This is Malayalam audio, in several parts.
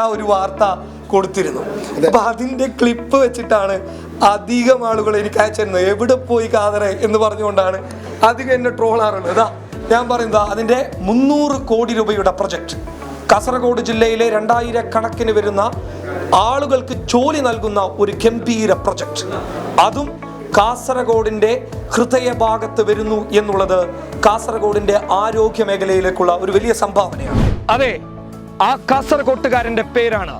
ആ ഒരു വാർത്ത കൊടുത്തിരുന്നു. അപ്പൊ അതിന്റെ ക്ലിപ്പ് വെച്ചിട്ടാണ് അധികം ആളുകൾ എനിക്ക് അയച്ചിരുന്നത് എവിടെ പോയി കാതറെ എന്ന് പറഞ്ഞുകൊണ്ടാണ് അധികം എന്നെ ട്രോളാറുള്ളത് ഇതാ ഞാൻ പറയുന്നത് അതിന്റെ മുന്നൂറ് കോടി രൂപയുടെ പ്രൊജക്ട് കാസർഗോഡ് ജില്ലയിലെ രണ്ടായിരക്കണക്കിന് വരുന്ന ആളുകൾക്ക് ജോലി നൽകുന്ന ഒരു ഗംഭീര പ്രൊജക്ട് അതും കാസർഗോഡിന്റെ ഹൃദയഭാഗത്ത് വരുന്നു എന്നുള്ളത് കാസർഗോഡിന്റെ ആരോഗ്യ മേഖലയിലേക്കുള്ള ഒരു വലിയ സംഭാവനയാണ്. അതെ ആ കാസർകോട്ടുകാരന്റെ പേരാണ്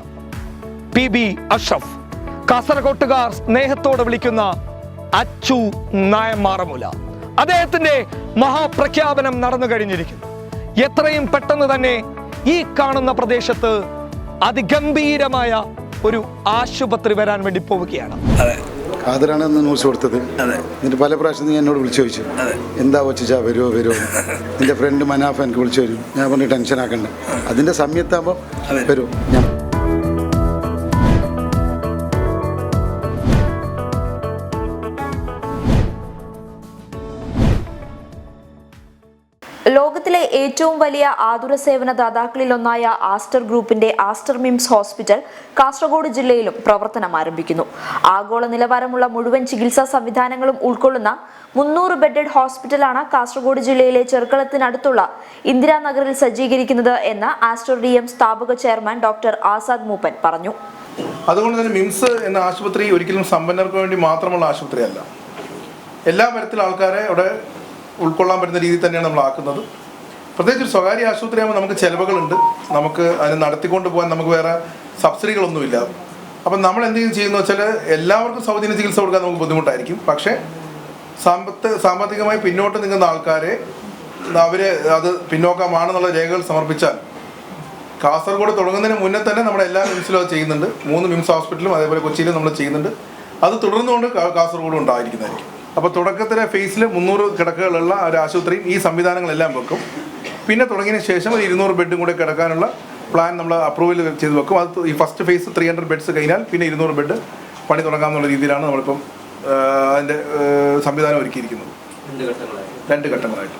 പി ബി അഷ്റഫ്. കാസർകോട്ടുകാർ സ്നേഹത്തോടെ വിളിക്കുന്ന അച്ചു നായമാറമുല അദ്ദേഹത്തിന്റെ മഹാപ്രഖ്യാപനം നടന്നു കഴിഞ്ഞിരിക്കുന്നു. എത്രയും പെട്ടെന്ന് തന്നെ ഈ കാണുന്ന പ്രദേശത്ത് അതിഗംഭീരമായ ഒരു ആശുപത്രി വരാൻ വേണ്ടി പോവുകയാണ്. ഖാദറാണ് അന്ന് ന്യൂസ് കൊടുത്തത്. എന്നിട്ട് പല പ്രാവശ്യം നീ എന്നോട് വിളിച്ചു ചോദിച്ചു. എന്താ വച്ചാ വരുമോ വരുമോ എന്റെ ഫ്രണ്ട് മനാഫ് എനിക്ക് വിളിച്ചു വരും. ഞാൻ പറഞ്ഞു ടെൻഷൻ ആക്കണ്ട അതിന്റെ സമയത്താകുമ്പോൾ വരും. ഞാൻ ലോകത്തിലെ ഏറ്റവും വലിയ ആതുര സേവന ദാതാക്കളിലൊന്നായ ആസ്റ്റർ ഗ്രൂപ്പിന്റെ ആസ്റ്റർ മിംസ് ഹോസ്പിറ്റൽ കാസർഗോഡ് ജില്ലയിലും പ്രവർത്തനം ആരംഭിക്കുന്നു. ആഗോള നിലവാരമുള്ള മുഴുവൻ ചികിത്സാ സംവിധാനങ്ങളും ഉൾക്കൊള്ളുന്ന മുന്നൂറ് ബെഡഡ് ഹോസ്പിറ്റലാണ് കാസർഗോഡ് ജില്ലയിലെ ചെറുക്കളത്തിനടുത്തുള്ള ഇന്ദിരാനഗറിൽ സജ്ജീകരിക്കുന്നത് എന്ന് ആസ്റ്റർ ഡി എം സ്ഥാപക ചെയർമാൻ ഡോക്ടർ ആസാദ് മൂപ്പൻ പറഞ്ഞു. അതുകൊണ്ട് തന്നെ മിംസ് എന്ന ആശുപത്രി ഒരിക്കലും സമ്പന്നർക്ക് വേണ്ടി മാത്രമുള്ള ആശുപത്രിയല്ല. എല്ലാ തരത്തിലുള്ള ആൾക്കാരെ അവിടെ ഉൾക്കൊള്ളാൻ പറ്റുന്ന രീതിയിൽ തന്നെയാണ് നമ്മൾ ആക്കുന്നത്. പ്രത്യേകിച്ച് ഒരു സ്വകാര്യ ആശുപത്രിയാകുമ്പോൾ നമുക്ക് ചിലവുകളുണ്ട്. നമുക്ക് അതിന് നടത്തിക്കൊണ്ട് പോകാൻ നമുക്ക് വേറെ സബ്സിഡികളൊന്നുമില്ല. അപ്പം നമ്മൾ എന്തെങ്കിലും ചെയ്യുന്ന വെച്ചാൽ എല്ലാവർക്കും സൗജന്യ ചികിത്സ കൊടുക്കാൻ നമുക്ക് ബുദ്ധിമുട്ടായിരിക്കും. പക്ഷേ സാമ്പത്ത് സാമ്പത്തികമായി പിന്നോട്ട് നിൽക്കുന്ന ആൾക്കാരെ അവരെ അത് പിന്നോക്കമാണെന്നുള്ള രേഖകൾ സമർപ്പിച്ചാൽ കാസർഗോഡ് തുടങ്ങുന്നതിന് മുന്നേ തന്നെ നമ്മുടെ എല്ലാ മിംസിലും അത് ചെയ്യുന്നുണ്ട്. മൂന്ന് മിംസ് ഹോസ്പിറ്റലും അതേപോലെ കൊച്ചിയിലും നമ്മൾ ചെയ്യുന്നുണ്ട്. അത് തുടർന്നുകൊണ്ട് കാസർഗോഡും ഉണ്ടായിരിക്കുന്നതായിരിക്കും. അപ്പോൾ തുടക്കത്തിലെ ഫേസിൽ മുന്നൂറ് കിടക്കകളുള്ള ഒരു ആശുപത്രിയും ഈ സംവിധാനങ്ങളെല്ലാം വെക്കും. പിന്നെ തുടങ്ങിയതിന് ശേഷം ഒരു ഇരുന്നൂറ് ബെഡും കൂടെ കിടക്കാനുള്ള പ്ലാൻ നമ്മൾ അപ്രൂവൽ ചെയ്ത് വെക്കും. അത് ഈ first phase three hundred beds കഴിഞ്ഞാൽ പിന്നെ ഇരുന്നൂറ് ബെഡ് പണി തുടങ്ങാമെന്നുള്ള രീതിയിലാണ് നമ്മളിപ്പം അതിന്റെ സംവിധാനം ഒരുക്കിയിരിക്കുന്നത്. രണ്ട് ഘട്ടങ്ങളായി രണ്ട് ഘട്ടങ്ങളായിട്ട്.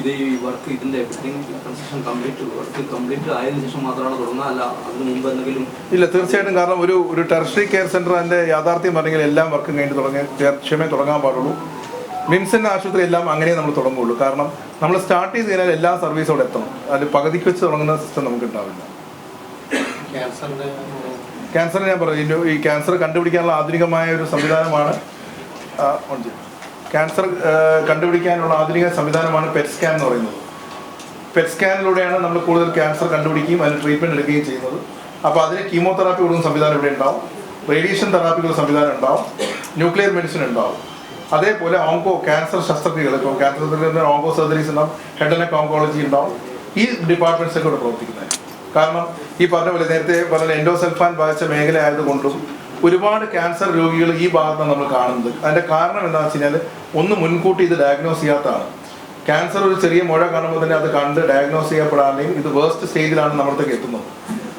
ഇത് ഈ വർക്ക് ഇതിന്റെ കൺസ്ട്രക്ഷൻ കംപ്ലീറ്റ് വർക്ക് കംപ്ലീറ്റ് ആയതിനു ശേഷം മാത്രമാണ് തുടങ്ങുക അല്ല അതിന് മുമ്പ് എന്തെങ്കിലും ഇല്ല തീർച്ചയായിട്ടും കാരണം ഒരു ഒരു ടെറഷറി കെയർ സെന്റർ അതിന്റെ യാഥാർത്ഥ്യം പറഞ്ഞെങ്കിൽ എല്ലാം വർക്കും കഴിഞ്ഞിട്ട് തുടങ്ങി ക്ഷമയെ തുടങ്ങാൻ പാടുള്ളൂ. മിംസിന്റെ ആശുപത്രി എല്ലാം അങ്ങനെ നമ്മൾ തുടങ്ങുള്ളൂ കാരണം നമ്മൾ സ്റ്റാർട്ട് ചെയ്ത് കഴിഞ്ഞാൽ എല്ലാ സർവീസും അവിടെ എത്തണം. അതിൽ പകുതിക്ക് വെച്ച് തുടങ്ങുന്ന സിസ്റ്റം നമുക്ക് ഉണ്ടാവില്ല. ക്യാൻസർ ഞാൻ പറഞ്ഞു ഈ ക്യാൻസർ കണ്ടുപിടിക്കാനുള്ള ആധുനികമായ ഒരു സംവിധാനമാണ്. ക്യാൻസർ കണ്ടുപിടിക്കാനുള്ള ആധുനിക സംവിധാനമാണ് പെറ്റ് സ്കാൻ എന്ന് പറയുന്നത്. പെറ്റ് സ്കാനിലൂടെയാണ് നമ്മൾ കൂടുതൽ ക്യാൻസർ കണ്ടുപിടിക്കുകയും അതിന് ട്രീറ്റ്മെന്റ് എടുക്കുകയും ചെയ്യുന്നത്. അപ്പോൾ അതിന് കീമോതെറാപ്പി കൊടുക്കുന്ന സംവിധാനം ഇവിടെ ഉണ്ടാവും. റേഡിയേഷൻ തെറാപ്പിക്കുള്ള സംവിധാനം ഉണ്ടാവും. ന്യൂക്ലിയർ മെഡിസിൻ ഉണ്ടാവും. അതേപോലെ ഓങ്കോ ക്യാൻസർ ശസ്ത്രക്രിയകൾ ഇപ്പോൾ ക്യാൻസർ ഓങ്കോ സർജറീസ് ഉണ്ടാവും ഹെഡ് ആൻഡ് ഓങ്കോളജി ഉണ്ടാവും. ഈ ഡിപ്പാർട്ട്മെന്റ്സ് ഒക്കെ ഇവിടെ പ്രവർത്തിക്കുന്നത് കാരണം ഈ പറഞ്ഞ പോലെ നേരത്തെ പറഞ്ഞ എൻഡോസൽഫാൻ ബാധിച്ച മേഖല ആയതുകൊണ്ടും ഒരുപാട് ക്യാൻസർ രോഗികൾ ഈ ഭാഗത്താണ് നമ്മൾ കാണുന്നത്. അതിന്റെ കാരണം എന്താണെന്ന് വെച്ച് കഴിഞ്ഞാൽ ഒന്ന് മുൻകൂട്ടി ഇത് ഡയഗ്നോസ് ചെയ്യാത്തതാണ്. ക്യാൻസർ ഒരു ചെറിയ മുഴ കാണുമ്പോൾ തന്നെ അത് കണ്ട് ഡയഗ്നോസ് ചെയ്യപ്പെടാതെയും ഇത് വേസ്റ്റ് സ്റ്റേജിലാണ് നമ്മളത്തേക്ക് എത്തുന്നത്.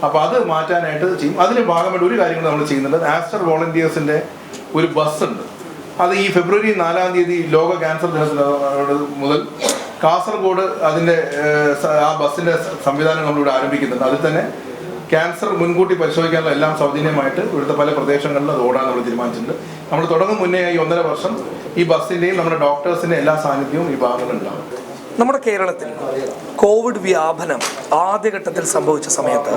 അപ്പോൾ അത് മാറ്റാനായിട്ട് ചെയ്യും. അതിന് ഭാഗമായിട്ട് ഒരു കാര്യം നമ്മൾ ചെയ്യുന്നുണ്ട്. ആസ്റ്റർ വോളണ്ടിയേഴ്സിന്റെ ഒരു ബസ് ഉണ്ട്. അത് ഈ ഫെബ്രുവരി നാലാം തീയതി ലോക ക്യാൻസർ ദിനത്തിൽ മുതൽ കാസർഗോഡ് അതിന്റെ ആ ബസ്സിന്റെ സംവിധാനം നമ്മളിവിടെ ആരംഭിക്കുന്നുണ്ട്. അതിൽ തന്നെ ക്യാൻസർ മുൻകൂട്ടി പരിശോധിക്കാനുള്ള എല്ലാം സൗജന്യമായിട്ട് ഇവിടുത്തെ പല പ്രദേശങ്ങളിലും അത് ഓടാൻ നമ്മൾ തീരുമാനിച്ചിട്ടുണ്ട്. നമ്മൾ തുടങ്ങും മുന്നേ ഈ ഒന്നര വർഷം ഈ ബസ്സിന്റെയും നമ്മുടെ ഡോക്ടേഴ്സിന്റെ എല്ലാ സാന്നിധ്യവും ഈ ഭാഗങ്ങളിൽ ഉണ്ടാവും നമ്മുടെ കേരളത്തിൽ കോവിഡ് വ്യാപനം ആദ്യഘട്ടത്തിൽ സംഭവിച്ച സമയത്ത്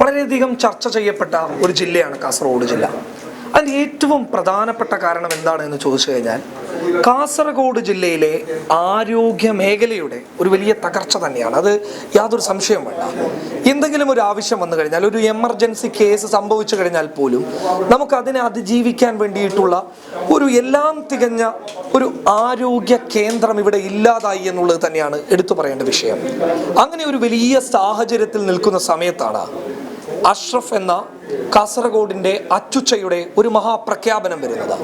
വളരെയധികം ചർച്ച ചെയ്യപ്പെട്ട ഒരു ജില്ലയാണ് കാസർഗോഡ് ജില്ല. അതിന്റെ ഏറ്റവും പ്രധാനപ്പെട്ട കാരണം എന്താണ് എന്ന് ചോദിച്ചു കഴിഞ്ഞാൽ കാസർഗോഡ് ജില്ലയിലെ ആരോഗ്യ മേഖലയുടെ ഒരു വലിയ തകർച്ച തന്നെയാണ്. അത് യാതൊരു സംശയം വേണ്ട. എന്തെങ്കിലും ഒരു ആവശ്യം വന്നു കഴിഞ്ഞാൽ ഒരു എമർജൻസി കേസ് സംഭവിച്ചു കഴിഞ്ഞാൽ പോലും നമുക്ക് അതിനെ അതിജീവിക്കാൻ വേണ്ടിയിട്ടുള്ള ഒരു എല്ലാം തികഞ്ഞ ഒരു ആരോഗ്യ കേന്ദ്രം ഇവിടെ ഇല്ലാതായി എന്നുള്ളത് തന്നെയാണ് എടുത്തു പറയേണ്ട വിഷയം. അങ്ങനെ ഒരു വലിയ സാഹചര്യത്തിൽ നിൽക്കുന്ന സമയത്താണ് അഷ്റഫ് എന്ന കാസർഗോഡിന്റെ അച്ചുച്ചയുടെ ഒരു മഹാപ്രഖ്യാപനം വരുന്നത്.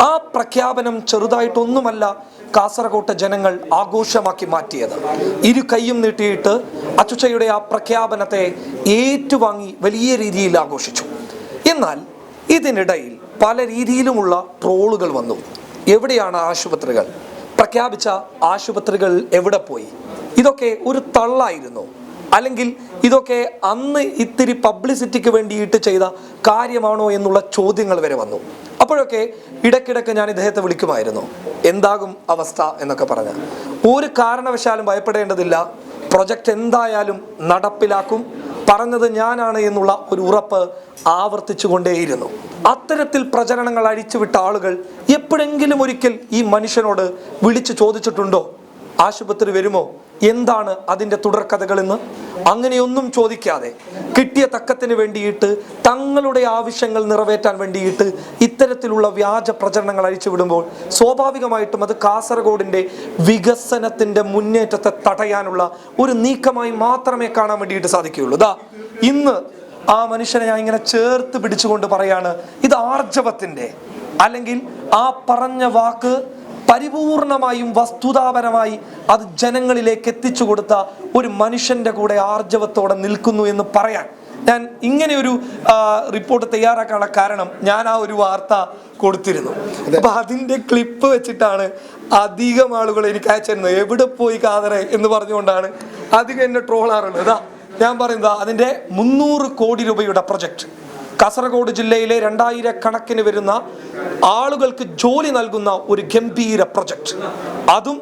ആ പ്രഖ്യാപനം ചെറുതായിട്ടൊന്നുമല്ല കാസർഗോട്ടെ ജനങ്ങൾ ആഘോഷമാക്കി മാറ്റിയത്. ഇരു കൈയും നീട്ടിയിട്ട് അച്ചുച്ചയുടെ ആ പ്രഖ്യാപനത്തെ ഏറ്റുവാങ്ങി വലിയ രീതിയിൽ ആഘോഷിച്ചു. എന്നാൽ ഇതിനിടയിൽ പല രീതിയിലുമുള്ള ട്രോളുകൾ വന്നു. എവിടെയാണ് ആശുപത്രികൾ? പ്രഖ്യാപിച്ച ആശുപത്രികൾ എവിടെ പോയി? ഇതൊക്കെ ഒരു തള്ളായിരുന്നു. അല്ലെങ്കിൽ ഇതൊക്കെ അന്ന് ഇത്തിരി പബ്ലിസിറ്റിക്ക് വേണ്ടിയിട്ട് ചെയ്ത കാര്യമാണോ എന്നുള്ള ചോദ്യങ്ങൾ വരെ വന്നു. അപ്പോഴൊക്കെ ഇടയ്ക്കിടയ്ക്ക് ഞാൻ ഇദ്ദേഹത്തെ വിളിക്കുമായിരുന്നു. എന്താകും അവസ്ഥ എന്നൊക്കെ പറഞ്ഞ്. ഒരു കാരണവശാലും ഭയപ്പെടേണ്ടതില്ല. പ്രൊജക്റ്റ് എന്തായാലും നടപ്പിലാക്കും. പറഞ്ഞത് ഞാനാണ് എന്നുള്ള ഒരു ഉറപ്പ് ആവർത്തിച്ചുകൊണ്ടേയിരുന്നു. അത്തരത്തിൽ പ്രചരണങ്ങൾ അഴിച്ചുവിട്ട ആളുകൾ എപ്പോഴെങ്കിലും ഒരിക്കൽ ഈ മനുഷ്യനോട് വിളിച്ചു ചോദിച്ചിട്ടുണ്ടോ? ആശുപത്രി വരുമോ? എന്താണ് അതിന്റെ തുടർക്കഥകളെന്ന് അങ്ങനെയൊന്നും ചോദിക്കാതെ കിട്ടിയ തക്കത്തിന് വേണ്ടിയിട്ട് തങ്ങളുടെ ആവശ്യങ്ങൾ നിറവേറ്റാൻ വേണ്ടിയിട്ട് ഇത്തരത്തിലുള്ള വ്യാജ പ്രചരണങ്ങൾ അഴിച്ചുവിടുമ്പോൾ സ്വാഭാവികമായിട്ടും അത് കാസർഗോഡിന്റെ വികസനത്തിന്റെ മുന്നേറ്റത്തെ തടയാനുള്ള ഒരു നീക്കമായി മാത്രമേ കാണാൻ വേണ്ടിയിട്ട് സാധിക്കുകയുള്ളൂ. ഇതാ ഇന്ന് ആ മനുഷ്യനെ ഞാൻ ഇങ്ങനെ ചേർത്ത് പിടിച്ചുകൊണ്ട് പറയാണ് ഇത് ആർജവത്തിന്റെ അല്ലെങ്കിൽ ആ പറഞ്ഞ വാക്ക് പരിപൂർണമായും വസ്തുതാപരമായി അത് ജനങ്ങളിലേക്ക് എത്തിച്ചു കൊടുത്ത ഒരു മനുഷ്യന്റെ കൂടെ ആർജവത്തോടെ നിൽക്കുന്നു എന്ന് പറയാൻ. ഞാൻ ഇങ്ങനെ ഒരു റിപ്പോർട്ട് തയ്യാറാക്കാനുള്ള കാരണം ഞാൻ ആ ഒരു വാർത്ത കൊടുത്തിരുന്നു. അപ്പൊ അതിന്റെ ക്ലിപ്പ് വെച്ചിട്ടാണ് അധികം ആളുകൾ എനിക്ക് അയച്ചിരുന്നത് എവിടെ പോയി കാതറെ എന്ന് പറഞ്ഞുകൊണ്ടാണ് അധികം എന്നെ ട്രോളാറുള്ളത്. ഞാൻ പറയുന്നത് അതിന്റെ മുന്നൂറ് കോടി രൂപയുടെ പ്രൊജക്ട്. കാസർഗോഡ് ജില്ലയിലെ രണ്ടായിരക്കണക്കിന് വരുന്ന ആളുകൾക്ക് ജോലി നൽകുന്ന ഒരു ഗംഭീര പ്രൊജക്ട്. അതും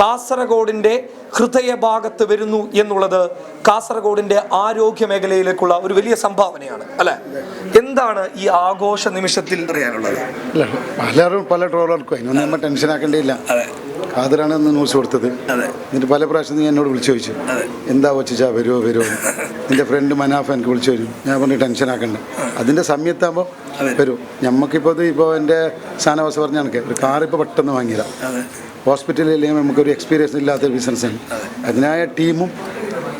കാസർഗോഡിന്റെ ഹൃദയഭാഗത്ത് വരുന്നു എന്നുള്ളത് കാസർഗോഡിന്റെ ആരോഗ്യ മേഖലയിലേക്കുള്ള ഒരു വലിയ സംഭാവനയാണ് അല്ലെ? എന്താണ് ഈ ആഘോഷ നിമിഷത്തിൽ അറിയാനുള്ളത്? അല്ല പലരും പല ട്രോളർക്കും അതിനൊന്നും നമ്മൾ ടെൻഷൻ ആക്കേണ്ടിയില്ല ഖാദറാണ് അന്ന് ന്യൂസ് കൊടുത്തത്. എന്നിട്ട് പല പ്രാവശ്യം നീ എന്നോട് വിളിച്ചു ചോദിച്ചു. എന്താ വച്ചാ വരുമോ വരുമോ എന്റെ ഫ്രണ്ട് മനാഫ് എനിക്ക് വിളിച്ചു വരും ഞാൻ പറഞ്ഞു ടെൻഷൻ ആക്കണ്ട. അതിന്റെ സമയത്താകുമ്പോൾ വരും. ഞമ്മക്കിപ്പോൾ ഇത് ഇപ്പോൾ എന്റെ സ്ഥാനവാസം പറഞ്ഞ കണക്ക്. ഒരു കാർ ഇപ്പോൾ പെട്ടെന്ന് വാങ്ങിയതാണ് ഹോസ്പിറ്റലിൽ അല്ലെങ്കിൽ നമുക്കൊരു എക്സ്പീരിയൻസ് ഇല്ലാത്ത ബിസിനസ്സാണ് അതിനായ ടീമും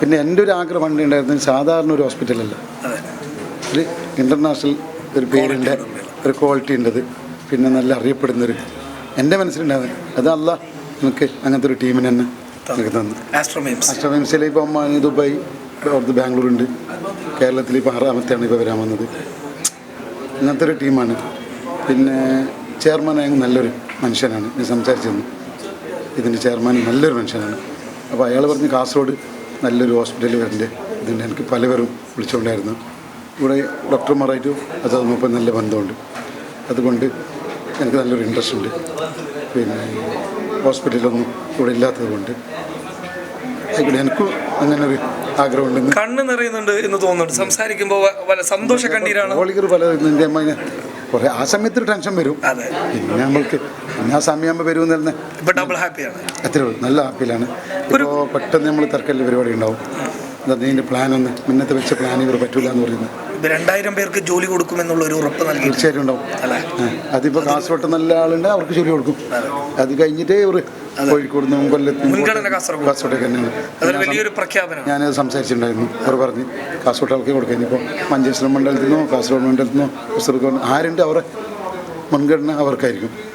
പിന്നെ എന്റെ ഒരു ആഗ്രഹം ഉണ്ടായിരുന്നത് സാധാരണ ഒരു ഹോസ്പിറ്റലല്ല ഒരു ഇന്റർനാഷണൽ ഒരു പേരുണ്ട്. ഒരു ക്വാളിറ്റി ഉണ്ടത്. പിന്നെ നല്ല അറിയപ്പെടുന്നൊരു. എന്റെ മനസ്സിലുണ്ടാവുന്നത് അതല്ല നമുക്ക് അങ്ങനത്തെ ഒരു ടീമിന് തന്നെ എനിക്ക് തന്നു. ആസ്ട്രോമീംസ് അഷ്ടമിംസിൽ ഇപ്പം ദുബായ് അവിടുത്തെ ബാംഗ്ലൂർ ഉണ്ട് കേരളത്തിൽ ഇപ്പോൾ ആറാമത്തെയാണ് ഇപ്പോൾ വരാൻ വന്നത്. അങ്ങനത്തെ ഒരു ടീമാണ് പിന്നെ ചെയർമാനായ നല്ലൊരു മനുഷ്യനാണ്. ഞാൻ സംസാരിച്ചിരുന്നു. ഇതിന്റെ ചെയർമാൻ നല്ലൊരു മനുഷ്യനാണ്. അപ്പോൾ അയാൾ പറഞ്ഞ് കാസർഗോഡ് നല്ലൊരു ഹോസ്പിറ്റൽ വരണ്ടേ. ഇതിന്റെ എനിക്ക് പലവരും വിളിച്ചുകൊണ്ടായിരുന്നു. ഇവിടെ ഡോക്ടർമാരായിട്ടും അത് നോക്കാൻ നല്ല ബന്ധമുണ്ട്. അതുകൊണ്ട് എനിക്ക് നല്ലൊരു ഇൻട്രസ്റ്റ് ഉണ്ട്. പിന്നെ ഹോസ്പിറ്റലൊന്നും ഇവിടെ ഇല്ലാത്തത് കൊണ്ട് ആയിക്കോട്ടെ എനിക്കും അങ്ങനെ ഒരു ആഗ്രഹമുണ്ടെന്ന് കണ്ണ് നിറയുന്നുണ്ട് എന്ന് തോന്നുന്നുണ്ട്. സംസാരിക്കുമ്പോൾ സന്തോഷ കണ്ണീരാണ് ഹോളിക്കർ പല അമ്മ കുറേ ആ സമയത്ത് ടെൻഷൻ വരും. പിന്നെ നമ്മൾക്ക് ആ സമയമാകുമ്പോൾ വരുമെന്ന് തന്നെ ഇപ്പൊ ഡബിൾ ഹാപ്പിയാണ് അത്രേ ഉള്ളൂ. നല്ല ഹാപ്പിയിലാണ് ഇപ്പോൾ പെട്ടെന്ന് നമ്മൾ തിരക്കല്ല പരിപാടി ഉണ്ടാവും. പ്ലാൻ ഒന്ന്? മുന്നത്തെ വെച്ച പ്ലാൻ ഇവർ പറ്റൂല എന്ന് പറയുന്നത്. രണ്ടായിരം പേർക്ക് ജോലി കൊടുക്കുമെന്നുള്ള ഒരു ഉറപ്പ് നൽകി തീർച്ചയായിട്ടും ഉണ്ടാവും. അതിപ്പോൾ കാസർഗോട്ട് നല്ല ആളുണ്ട് അവർക്ക് ജോലി കൊടുക്കും. അത്. കഴിഞ്ഞിട്ടേ ഇവർ കോഴിക്കോട് നിന്നും കൊല്ലത്ത്. കാസർഗോട്ടേക്ക് തന്നെയാണ്. ഞാനത് സംസാരിച്ചിട്ടുണ്ടായിരുന്നു. അവർ പറഞ്ഞ് കാസർഗോട്ട് ആൾക്ക് കൊടുക്കാൻ. ഇപ്പോൾ മഞ്ചേശ്വരം മണ്ഡലത്തിൽ നിന്നോ കാസർഗോഡ് മണ്ഡലത്തിൽ നിന്നോ കാസർഗോഡ് ആരുണ്ട് അവരെ മുൻഗണന അവർക്കായിരിക്കും.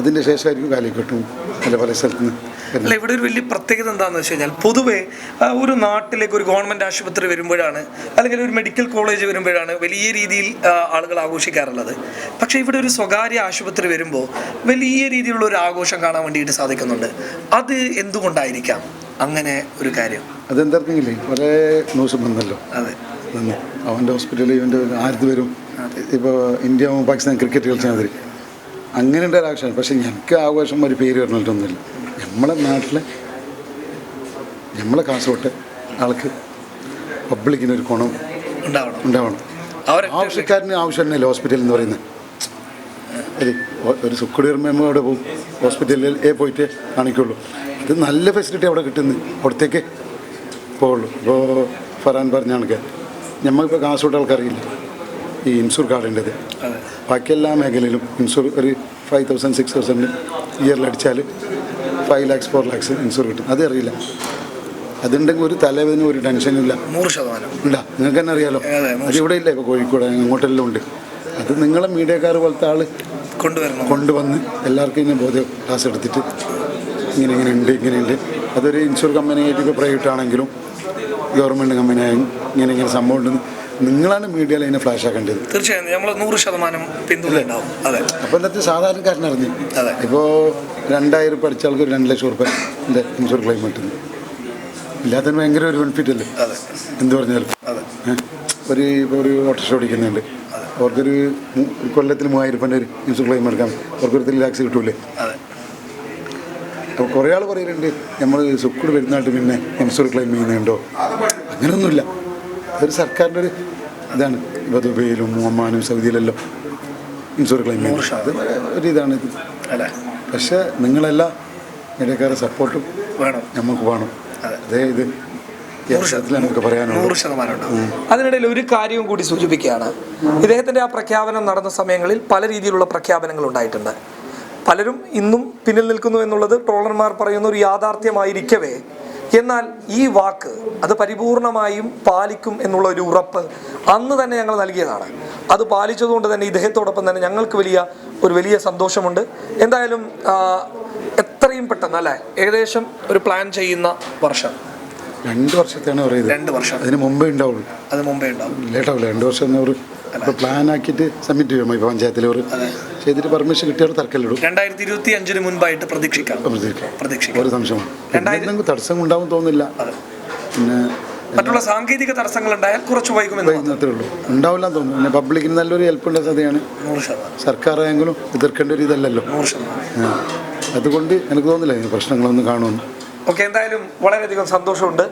അതിന്റെ ശേഷമായിരിക്കും കാലിക്കട്ടും അല്ല പല സ്ഥലത്തു നിന്ന് അല്ല ഇവിടെ ഒരു വലിയ പ്രത്യേകത എന്താണെന്ന് വെച്ച് കഴിഞ്ഞാൽ പൊതുവെ ഒരു നാട്ടിലേക്ക് ഒരു ഗവൺമെന്റ് ആശുപത്രി വരുമ്പോഴാണ് അല്ലെങ്കിൽ ഒരു മെഡിക്കൽ കോളേജ് വരുമ്പോഴാണ് വലിയ രീതിയിൽ ആളുകൾ ആഘോഷിക്കാറുള്ളത്. പക്ഷേ ഇവിടെ ഒരു സ്വകാര്യ ആശുപത്രി വരുമ്പോൾ വലിയ രീതിയിലുള്ള ഒരു ആഘോഷം കാണാൻ വേണ്ടിയിട്ട് സാധിക്കുന്നുണ്ട്. അത് എന്തുകൊണ്ടായിരിക്കാം അങ്ങനെ ഒരു കാര്യം? അതെന്താർക്കെങ്കിലേ വളരെ ന്യൂസ് വന്നല്ലോ. അതെ. അവന്റെ ഹോസ്പിറ്റലിൽ ഇവന്റെ ആരത് വരും? ഇപ്പോൾ ഇന്ത്യ പാകിസ്ഥാൻ ക്രിക്കറ്റ് കളിച്ചാൽ മതി. അങ്ങനെ ഉണ്ട് ഒരു ആഘോഷം പക്ഷെ ഞങ്ങൾക്ക് ആഘോഷം ഒരു പേര് പറഞ്ഞിട്ടൊന്നുമില്ല. നമ്മളെ നാട്ടിലെ നമ്മളെ കാസർഗോട്ട് ആൾക്ക് പബ്ലിക്കിന് ഒരു ഗുണം ഉണ്ടാവണം. ഉണ്ടാവണം. ആവശ്യക്കാരന് ആവശ്യം തന്നെയല്ലേ ഹോസ്പിറ്റൽ എന്ന് പറയുന്നത്. അതെ ഒരു സുക്കുടി വരുമ്പോൾ അവിടെ പോകും ഹോസ്പിറ്റലിൽ ഏ പോയിട്ട് കാണിക്കുള്ളൂ. ഇത് നല്ല ഫെസിലിറ്റി അവിടെ കിട്ടുന്നു. അവിടത്തേക്ക് പോവുള്ളൂ. ഇപ്പോൾ ഫറാൻ പറഞ്ഞ കണക്ക്. നമ്മളിപ്പോൾ കാസർഗോഡ് ആൾക്കറിയില്ല ഈ ഇൻഷുർ കാർഡിന്റെത്. ബാക്കി എല്ലാ മേഖലയിലും ഇൻഷുർ ഒരു ഫൈവ് തൗസൻഡ് സിക്സ് തൗസൻഡ് ഇയറിൽ അടിച്ചാൽ five lakhs four lakhs insure കിട്ടും. അത് അറിയില്ല. അതുണ്ടെങ്കിൽ ഒരു തലവേദന ഒരു ടെൻഷനില്ല ഇല്ല. നൂറ് ശതമാനം. ഇല്ല. നിങ്ങൾക്ക് തന്നെ അറിയാലോ. അതിവിടെ ഇല്ല? ഇപ്പോൾ കോഴിക്കോട് അങ്ങോട്ടെല്ലാം ഉണ്ട്. അത് നിങ്ങളെ മീഡിയക്കാർ പോലത്തെ ആൾ കൊണ്ടുവരണം. കൊണ്ടുവന്ന് എല്ലാവർക്കും ഇങ്ങനെ ബോധ്യം ക്ലാസ് എടുത്തിട്ട് ഇങ്ങനെ ഇങ്ങനെ ഉണ്ട് ഇങ്ങനെയുണ്ട് അതൊരു ഇൻഷുർ കമ്പനിയായിട്ട് ഇപ്പോൾ പ്രൈവറ്റ് ആണെങ്കിലും ഗവൺമെന്റ് കമ്പനി ആയും ഇങ്ങനെ ഇങ്ങനെ സംഭവം ഉണ്ടെന്ന് നിങ്ങളാണ് മീഡിയയിൽ അതിനെ ഫ്ലാഷ് ആക്കേണ്ടത്. തീർച്ചയായും. നമ്മൾ നൂറ് ശതമാനം പിന്തുണ ഉണ്ടാവും അതെ. അപ്പോൾ എന്താ സാധാരണക്കാരൻ അറിഞ്ഞു. അതെ. ഇപ്പോൾ രണ്ടായിരം പഠിച്ച ആൾക്ക് ഒരു രണ്ട് ലക്ഷം റുപ്യ ഇൻഷുർ ക്ലെയിം കിട്ടുന്നു ഇല്ലാത്തതിന് ഭയങ്കര ഒരു ബെനിഫിറ്റ് അല്ലേ? എന്ത് പറഞ്ഞാലും. അതെ. ഒരു ഇപ്പോൾ ഒരു ഓട്ടോറിക്ഷ ഓടിക്കുന്നുണ്ട്. അവർക്കൊരു കൊല്ലത്തിൽ മൂവായിരം രൂപന്റെ ഒരു ഇൻഷുർ ക്ലെയിം എടുക്കാം. അവർക്കൊരു ത്രീ ലാക്സ് കിട്ടൂലേ? അപ്പോൾ കുറേ ആൾ പറയുന്നുണ്ട് നമ്മൾ സുക്കൂട് വരുന്നതായിട്ട് പിന്നെ ഇൻഷുർ ക്ലെയിം ചെയ്യുന്നുണ്ടോ? അങ്ങനെയൊന്നുമില്ല അതൊരു സർക്കാരിന്റെ ഒരു ഇതാണ് ഇപ്പോൾ ദുബൈയിലും ഒമാനും സൗദിയിലെല്ലാം ഇൻഷുർ ക്ലെയിം ചെയ്യും അത് ഒരു ഇതാണ്. ഇത് അല്ലേ? പക്ഷേ നിങ്ങളെല്ലാം മീഡിയക്കാരുടെ സപ്പോർട്ടും വേണം. നമുക്ക് വേണം. അതേ. ഇത് നൂറ് അതിനിടയിൽ ഒരു കാര്യവും കൂടി സൂചിപ്പിക്കുകയാണ്. ഇദ്ദേഹത്തിന്റെ ആ പ്രഖ്യാപനം നടന്ന സമയങ്ങളിൽ പല രീതിയിലുള്ള പ്രഖ്യാപനങ്ങൾ ഉണ്ടായിട്ടുണ്ട്. പലരും ഇന്നും പിന്നിൽ നിൽക്കുന്നു എന്നുള്ളത് ട്രോളർമാർ പറയുന്ന ഒരു യാഥാർത്ഥ്യമായിരിക്കവേ. എന്നാൽ ഈ വാക്ക് അത് പരിപൂർണമായും പാലിക്കും എന്നുള്ള ഒരു ഉറപ്പ് അന്ന് തന്നെ ഞങ്ങൾ നൽകിയതാണ്. അത് പാലിച്ചതുകൊണ്ട് തന്നെ ഇദ്ദേഹത്തോടൊപ്പം തന്നെ ഞങ്ങൾക്ക് വലിയ ഒരു വലിയ സന്തോഷമുണ്ട്. എന്തായാലും എത്രയും പെട്ടെന്ന് അല്ലേ? ഏകദേശം ഒരു പ്ലാൻ ചെയ്യുന്ന വർഷം. രണ്ട് വർഷത്തെയാണ് പറയുന്നത്. രണ്ട് വർഷം. അതിന് മുമ്പേ ഉണ്ടാവുള്ളൂ. അത് മുമ്പേ ഉണ്ടാവും. ലേറ്റാവില്ല രണ്ട് വർഷം എന്ന് ഒരു പ്ലാനാക്കിയിട്ട് സബ്മിറ്റ് ചെയ്യുമോ ഇപ്പോൾ പഞ്ചായത്തിൽ ഒരു ചെയ്തിട്ട് പെർമിഷൻ കിട്ടിയാൽ തർക്കല്ലിടും രണ്ടായിരത്തി ഇരുപത്തി അഞ്ചിന് മുൻപായിട്ട് പ്രതീക്ഷിക്കാം. പ്രതീക്ഷിക്കാം. ഒരു സംശയമാണ് രണ്ടായിരത്തി തടസ്സം ഉണ്ടാവും തോന്നുന്നില്ല. പിന്നെ മറ്റുള്ള സാങ്കേതിക തടസ്സങ്ങൾ ഉണ്ടായാൽ കുറച്ച് വൈകുമെന്ന്. ഉള്ളൂ. ഉണ്ടാവില്ല തോന്നുന്നു. പിന്നെ പബ്ലിക്കിന് നല്ലൊരു ഹെൽപ്പ് ഉണ്ട് സാധ്യതയാണ് സർക്കാർ ആയെങ്കിലും എതിർക്കേണ്ട ഒരു ഇതല്ലല്ലോ. അതുകൊണ്ട് എനിക്ക് തോന്നുന്നില്ല പ്രശ്നങ്ങളൊന്നും കാണുമെന്ന്. ഓക്കെ എന്തായാലും വളരെയധികം സന്തോഷമുണ്ട്.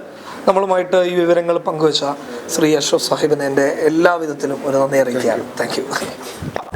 നമ്മളുമായിട്ട് ഈ വിവരങ്ങൾ പങ്കുവച്ച ശ്രീ അഷ്റഫ് സാഹിബിന് എന്റെ എല്ലാവിധത്തിലും ഒരു നന്ദി അറിയിക്കുകയാണ്. താങ്ക്